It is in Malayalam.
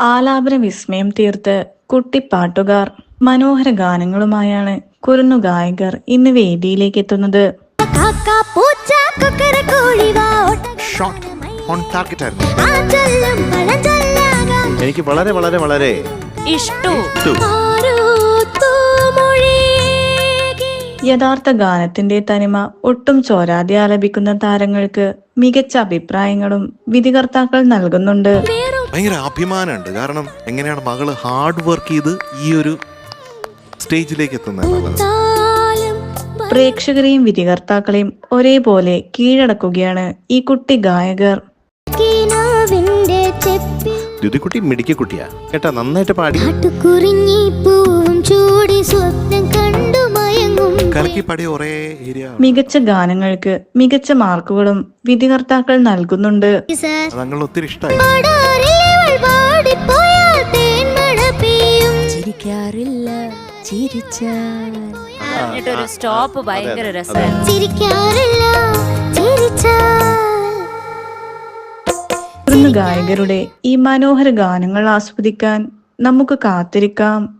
ആലാപന വിസ്മയം തീർത്ത് കുട്ടിപ്പാട്ടുകാർ മനോഹര ഗാനങ്ങളുമായാണ് കുരുന്നു ഗായകർ ഇന്ന് വേദിയിലേക്ക് എത്തുന്നത്. എനിക്ക് വളരെ വളരെ വളരെ. യഥാർത്ഥ ഗാനത്തിന്റെ തനിമ ഒട്ടും ചോരാതെ ആലപിക്കുന്ന താരങ്ങൾക്ക് മികച്ച അഭിപ്രായങ്ങളും വിധികർത്താക്കൾ നൽകുന്നുണ്ട്. വേറും ഭയങ്കര അഭിമാനമുണ്ട്. കാരണം എങ്ങനെയാണ് മകൾ ഹാർഡ് വർക്ക് ചെയ്ത് ഈ ഒരു സ്റ്റേജിലേക്ക് എത്തുന്നത് പ്രേക്ഷകരെയും വിധികർത്താക്കളെയും ഒരേപോലെ കീഴടക്കുകയാണ് ഈ കുട്ടി ഗായകർ. ദ്യുതിക്കുട്ടി മിടിക്കുട്ടിയാ കേട്ടാ നന്നായിട്ട് പാടി. പൂവും ചൂടി സ്വപ്നം മികച്ച ഗാനങ്ങൾക്ക് മികച്ച മാർക്കുകളും വിധികർത്താക്കൾ നൽകുന്നുണ്ട്. ഒത്തിരി ചിരിക്കാറില്ല ചിരിച്ചാൽ. സ്റ്റോപ്പ് ഭയങ്കര രസമാണ്. ചിരിക്കാറില്ല ചിരിച്ചാൽ. ഗായകരുടെ ഈ മനോഹര ഗാനങ്ങൾ ആസ്വദിക്കാൻ നമുക്ക് കാത്തിരിക്കാം.